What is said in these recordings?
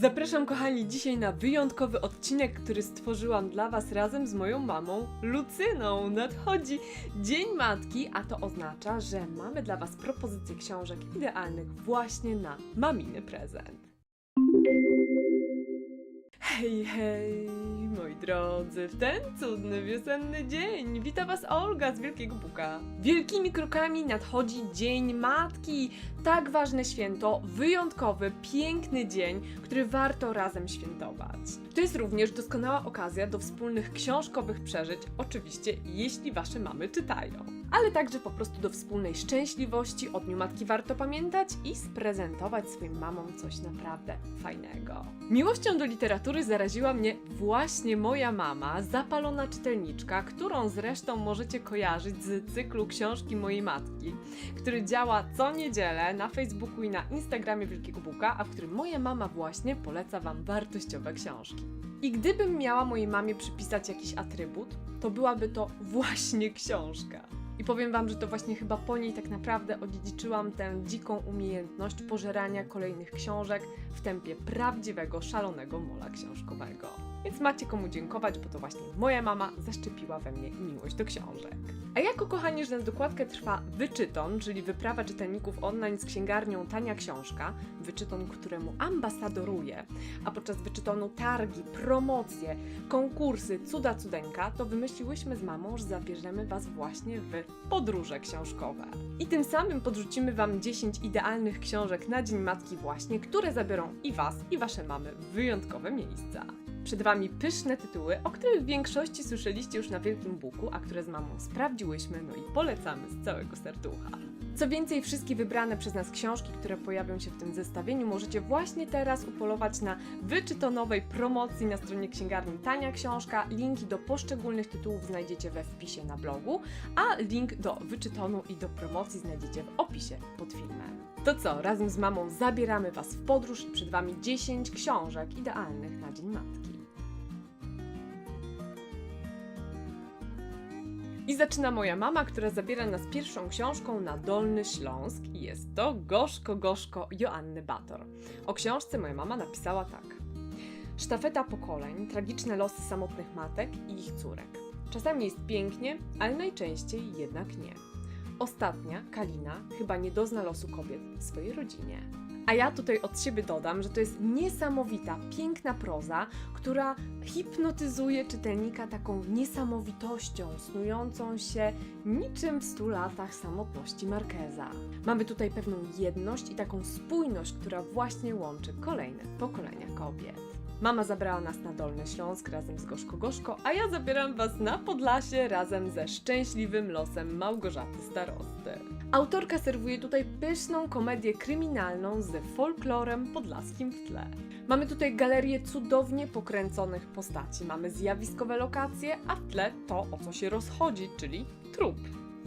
Zapraszam kochani dzisiaj na wyjątkowy odcinek, który stworzyłam dla Was razem z moją mamą Lucyną. Nadchodzi Dzień Matki, a to oznacza, że mamy dla Was propozycje książek idealnych właśnie na maminy prezent. Hej, hej, drodzy, w ten cudny wiosenny dzień wita Was Olga z Wielkiego Buka. Wielkimi krokami nadchodzi Dzień Matki, tak ważne święto, wyjątkowy, piękny dzień, który warto razem świętować. To jest również doskonała okazja do wspólnych książkowych przeżyć, oczywiście jeśli Wasze mamy czytają. Ale także po prostu do wspólnej szczęśliwości, o Dniu Matki warto pamiętać i sprezentować swoim mamom coś naprawdę fajnego. Miłością do literatury zaraziła mnie właśnie moja mama, zapalona czytelniczka, którą zresztą możecie kojarzyć z cyklu książki mojej matki, który działa co niedzielę na Facebooku i na Instagramie Wielkiego Buka, a w którym moja mama właśnie poleca Wam wartościowe książki. I gdybym miała mojej mamie przypisać jakiś atrybut, to byłaby to właśnie książka. I powiem Wam, że to właśnie chyba po niej tak naprawdę odziedziczyłam tę dziką umiejętność pożerania kolejnych książek w tempie prawdziwego, szalonego mola książkowego. Więc macie komu dziękować, bo to właśnie moja mama zaszczepiła we mnie miłość do książek. A jako kochani, że na dokładkę trwa wyczyton, czyli wyprawa czytelników online z księgarnią Tania Książka, wyczyton, któremu ambasadoruję, a podczas wyczytonu targi, promocje, konkursy, cuda cudeńka, to wymyśliłyśmy z mamą, że zabierzemy Was właśnie w podróże książkowe. I tym samym podrzucimy Wam 10 idealnych książek na Dzień Matki właśnie, które zabiorą i Was, i Wasze mamy w wyjątkowe miejsca. Przed Wami pyszne tytuły, o których w większości słyszeliście już na Wielkim Buku, a które z mamą sprawdziłyśmy, no i polecamy z całego serducha. Co więcej, wszystkie wybrane przez nas książki, które pojawią się w tym zestawieniu, możecie właśnie teraz upolować na wyczytonowej promocji na stronie księgarni Tania Książka. Linki do poszczególnych tytułów znajdziecie we wpisie na blogu, a link do wyczytonu i do promocji znajdziecie w opisie pod filmem. To co, razem z mamą zabieramy Was w podróż i przed Wami 10 książek idealnych na Dzień Matki. I zaczyna moja mama, która zabiera nas pierwszą książką na Dolny Śląsk i jest to Gorzko Gorzko Joanny Bator. O książce moja mama napisała tak. Sztafeta pokoleń, tragiczne losy samotnych matek i ich córek. Czasami jest pięknie, ale najczęściej jednak nie. Ostatnia, Kalina, chyba nie dozna losu kobiet w swojej rodzinie. A ja tutaj od siebie dodam, że to jest niesamowita, piękna proza, która hipnotyzuje czytelnika taką niesamowitością, snującą się niczym w stu latach samotności Markeza. Mamy tutaj pewną jedność i taką spójność, która właśnie łączy kolejne pokolenia kobiet. Mama zabrała nas na Dolny Śląsk razem z Gorzko Gorzko, a ja zabieram Was na Podlasie razem ze szczęśliwym losem Małgorzaty Starosty. Autorka serwuje tutaj pyszną komedię kryminalną z folklorem podlaskim w tle. Mamy tutaj galerię cudownie pokręconych postaci, mamy zjawiskowe lokacje, a w tle to, o co się rozchodzi, czyli trup.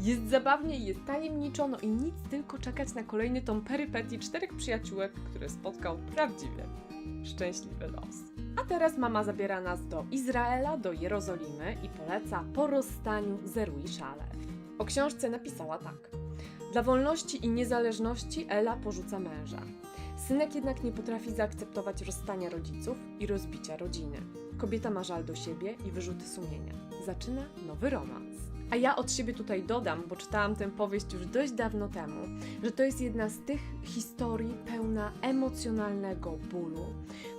Jest zabawnie jest tajemniczo, no i nic tylko czekać na kolejny tom perypetii czterech przyjaciółek, które spotkał prawdziwie szczęśliwy los. A teraz mama zabiera nas do Izraela, do Jerozolimy i poleca po rozstaniu Zeruj Szalew. O książce napisała tak. Dla wolności i niezależności Ela porzuca męża. Synek jednak nie potrafi zaakceptować rozstania rodziców i rozbicia rodziny. Kobieta ma żal do siebie i wyrzuty sumienia. Zaczyna nowy romans. A ja od siebie tutaj dodam, bo czytałam tę powieść już dość dawno temu, że to jest jedna z tych historii pełna emocjonalnego bólu,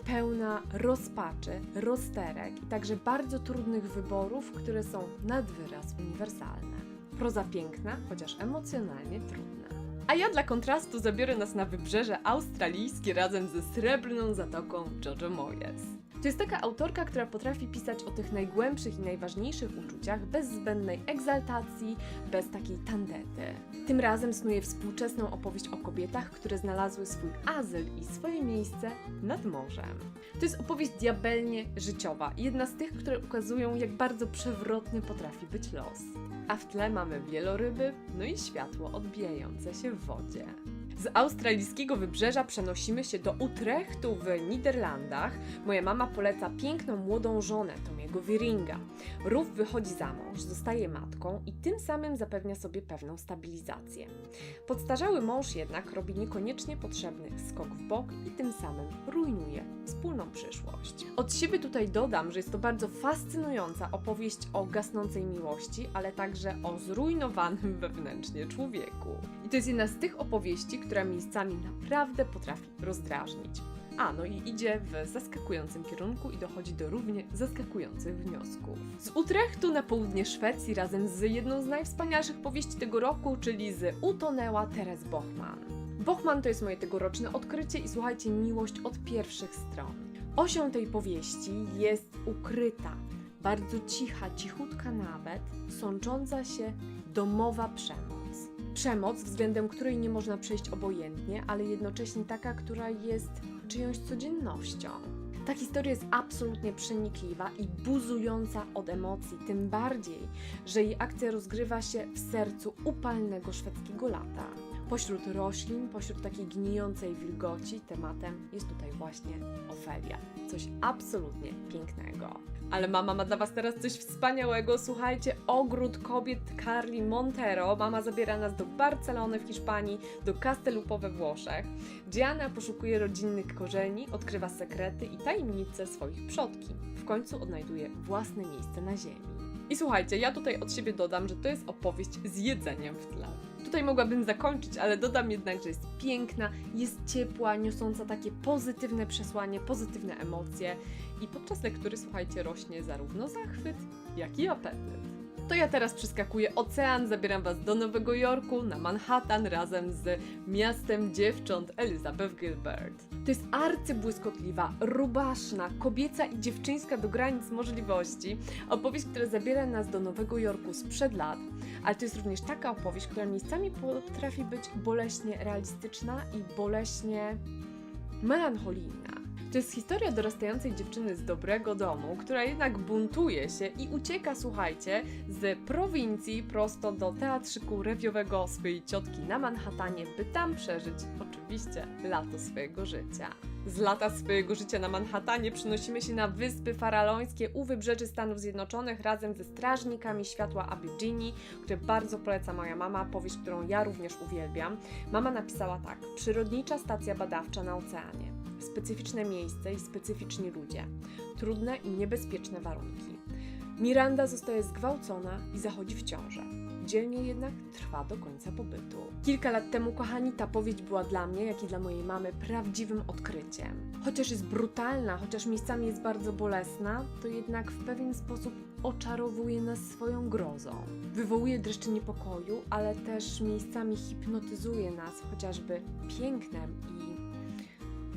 pełna rozpaczy, rozterek i także bardzo trudnych wyborów, które są nad wyraz uniwersalne. Proza piękna, chociaż emocjonalnie trudna. A ja dla kontrastu zabiorę nas na wybrzeże australijskie razem ze srebrną zatoką Jojo Moyes. To jest taka autorka, która potrafi pisać o tych najgłębszych i najważniejszych uczuciach bez zbędnej egzaltacji, bez takiej tandety. Tym razem snuje współczesną opowieść o kobietach, które znalazły swój azyl i swoje miejsce nad morzem. To jest opowieść diabelnie życiowa, jedna z tych, które ukazują, jak bardzo przewrotny potrafi być los. A w tle mamy wieloryby, no i światło odbijające się w wodzie. Z australijskiego wybrzeża przenosimy się do Utrechtu w Niderlandach. Moja mama poleca piękną młodą żonę Tomiego Wiringa. Rów wychodzi za mąż, zostaje matką i tym samym zapewnia sobie pewną stabilizację. Podstarzały mąż jednak robi niekoniecznie potrzebny skok w bok i tym samym rujnuje wspólną przyszłość. Od siebie tutaj dodam, że jest to bardzo fascynująca opowieść o gasnącej miłości, ale także o zrujnowanym wewnętrznie człowieku. I to jest jedna z tych opowieści, która miejscami naprawdę potrafi rozdrażnić. A, no i idzie w zaskakującym kierunku i dochodzi do równie zaskakujących wniosków. Z Utrechtu na południe Szwecji razem z jedną z najwspanialszych powieści tego roku, czyli z Utonęła Teres Bochman. Bochman to jest moje tegoroczne odkrycie i słuchajcie, miłość od pierwszych stron. Osią tej powieści jest ukryta, bardzo cicha, cichutka nawet, sącząca się domowa przemoc. Przemoc, względem której nie można przejść obojętnie, ale jednocześnie taka, która jest czyjąś codziennością. Ta historia jest absolutnie przenikliwa i buzująca od emocji, tym bardziej, że jej akcja rozgrywa się w sercu upalnego szwedzkiego lata. Pośród roślin, pośród takiej gnijącej wilgoci, tematem jest tutaj właśnie Ofelia. Coś absolutnie pięknego. Ale mama ma dla Was teraz coś wspaniałego. Słuchajcie, ogród kobiet Carli Montero. Mama zabiera nas do Barcelony w Hiszpanii, do Castellupo we Włoszech. Diana poszukuje rodzinnych korzeni, odkrywa sekrety i tajemnice swoich przodki. W końcu odnajduje własne miejsce na ziemi. I słuchajcie, ja tutaj od siebie dodam, że to jest opowieść z jedzeniem w tle. Tutaj mogłabym zakończyć, ale dodam jednak, że jest piękna, jest ciepła, niosąca takie pozytywne przesłanie, pozytywne emocje i podczas lektury, słuchajcie, rośnie zarówno zachwyt, jak i apetyt. To ja teraz przeskakuję ocean, zabieram Was do Nowego Jorku, na Manhattan razem z miastem dziewcząt Elizabeth Gilbert. To jest arcybłyskotliwa, rubaszna, kobieca i dziewczyńska do granic możliwości opowieść, która zabiera nas do Nowego Jorku sprzed lat, ale to jest również taka opowieść, która miejscami potrafi być boleśnie realistyczna i boleśnie melancholijna. To jest historia dorastającej dziewczyny z dobrego domu, która jednak buntuje się i ucieka, słuchajcie, z prowincji prosto do teatrzyku rewiowego swojej ciotki na Manhattanie, by tam przeżyć oczywiście lato swojego życia. Z lata swojego życia na Manhattanie przynosimy się na Wyspy Faralońskie u wybrzeży Stanów Zjednoczonych razem ze Strażnikami Światła Aborigine, które bardzo poleca moja mama, powieść, którą ja również uwielbiam. Mama napisała tak: Przyrodnicza stacja badawcza na oceanie. Specyficzne miejsce i specyficzni ludzie. Trudne i niebezpieczne warunki. Miranda zostaje zgwałcona i zachodzi w ciążę. Dzielnie jednak trwa do końca pobytu. Kilka lat temu, kochani, ta powieść była dla mnie, jak i dla mojej mamy, prawdziwym odkryciem. Chociaż jest brutalna, chociaż miejscami jest bardzo bolesna, to jednak w pewien sposób oczarowuje nas swoją grozą. Wywołuje dreszcze niepokoju, ale też miejscami hipnotyzuje nas chociażby pięknem i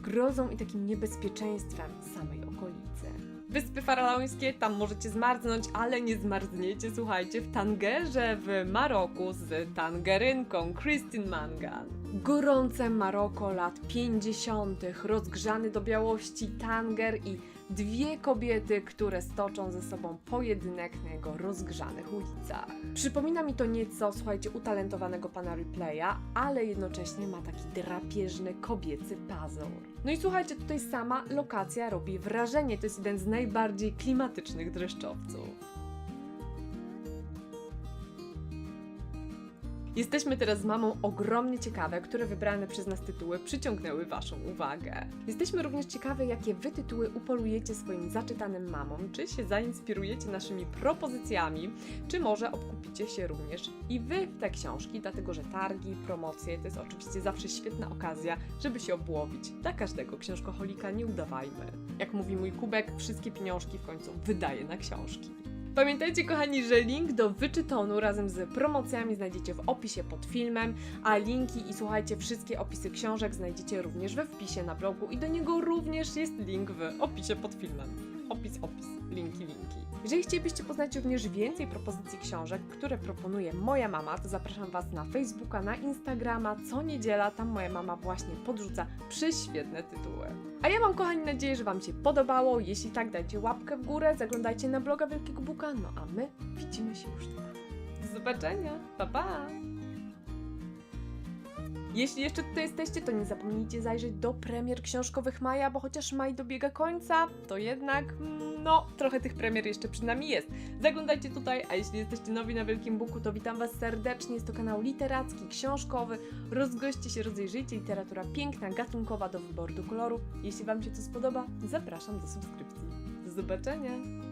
grozą i takim niebezpieczeństwem samej okolicy. Wyspy Faralońskie, tam możecie zmarznąć, ale nie zmarzniecie, słuchajcie, w Tangerze w Maroku z tangerynką Christine Mangan. Gorące Maroko lat 50., rozgrzany do białości tanger i dwie kobiety, które stoczą ze sobą pojedynek na jego rozgrzanych ulicach. Przypomina mi to nieco, słuchajcie, utalentowanego pana Replaya, ale jednocześnie ma taki drapieżny kobiecy pazur. No i słuchajcie, tutaj sama lokacja robi wrażenie. To jest jeden z najbardziej klimatycznych dreszczowców. Jesteśmy teraz z mamą ogromnie ciekawe, które wybrane przez nas tytuły przyciągnęły Waszą uwagę. Jesteśmy również ciekawe, jakie Wy tytuły upolujecie swoim zaczytanym mamom, czy się zainspirujecie naszymi propozycjami, czy może obkupicie się również i Wy w te książki, dlatego że targi, promocje to jest oczywiście zawsze świetna okazja, żeby się obłowić. Dla każdego książkoholika nie udawajmy. Jak mówi mój kubek, wszystkie pieniążki w końcu wydaje na książki. Pamiętajcie, kochani, że link do wyczytonu razem z promocjami znajdziecie w opisie pod filmem, a linki i słuchajcie, wszystkie opisy książek znajdziecie również we wpisie na blogu i do niego również jest link w opisie pod filmem. Opis, opis, linki, linki. Jeżeli chcielibyście poznać również więcej propozycji książek, które proponuje moja mama, to zapraszam Was na Facebooka, na Instagrama. Co niedziela tam moja mama właśnie podrzuca prześwietne tytuły. A ja mam, kochani, nadzieję, że Wam się podobało. Jeśli tak, dajcie łapkę w górę, zaglądajcie na bloga Wielkiego Buka, no a my widzimy się już tam. Do zobaczenia, pa pa! Jeśli jeszcze tutaj jesteście, to nie zapomnijcie zajrzeć do premier książkowych maja, bo chociaż maj dobiega końca, to jednak, mm, no, trochę tych premier jeszcze przed nami jest. Zaglądajcie tutaj, a jeśli jesteście nowi na Wielkim Buku, to witam Was serdecznie. Jest to kanał literacki, książkowy. Rozgoście się, rozejrzyjcie. Literatura piękna, gatunkowa, do wyboru, do koloru. Jeśli Wam się to spodoba, zapraszam do subskrypcji. Do zobaczenia!